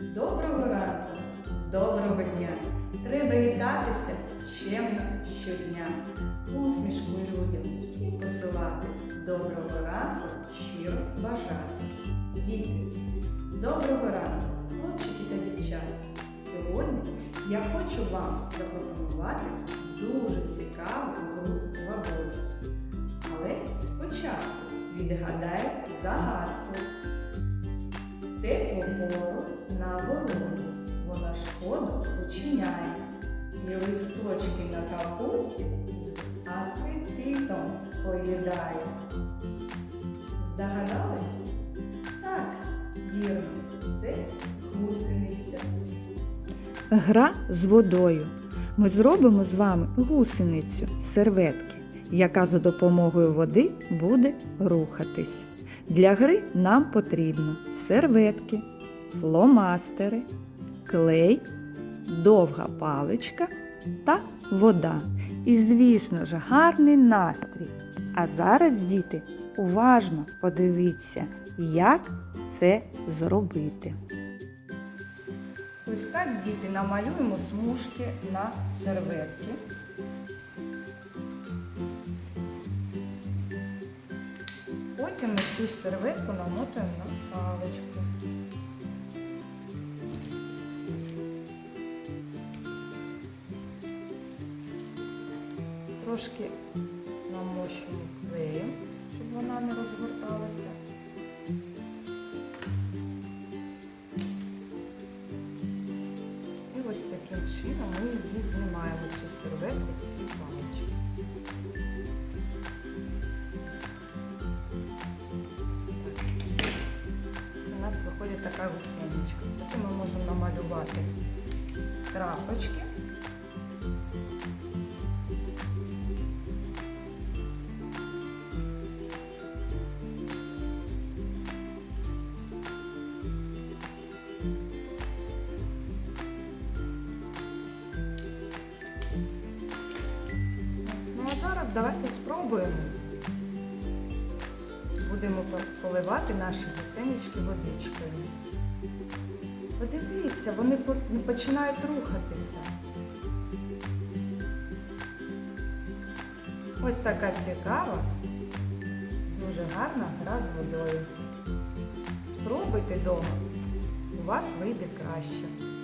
Доброго ранку, доброго дня. Треба вітатися чемно щодня. Усмішку людям всім посилати. Доброго ранку щиро бажати. Діти, доброго ранку, хлопчики та дівчата. Сьогодні я хочу вам запропонувати дуже цікаву гру «Вагон». Але спочатку відгадайте загадку. Теплу пору на ворону, вона шкоду учиняє, і листочки на капусті апетитом поїдає. Здогадались? Так, вірно, це гусениця. Гра з водою. Ми зробимо з вами гусеницю серветки, яка за допомогою води буде рухатись. Для гри нам потрібно серветки, фломастери, клей, довга паличка та вода. І, звісно ж, гарний настрій. А зараз, діти, уважно подивіться, як це зробити. Ось так, діти, намалюємо смужки на серветці. Потім ми цю серветку намотуємо на паличку. Трошки намощуємо клеєм, щоб вона не розгорталася. І ось таким чином ми її знімаємо цю серветку з палички. Така гусеничка. Потім ми можемо намалювати крапочки. Ну а зараз давайте спробуємо. Будемо поливати наші гусенички водичкою. Подивіться, вони починають рухатися. Ось така цікава, дуже гарна гра з водою. Спробуйте вдома, у вас вийде краще.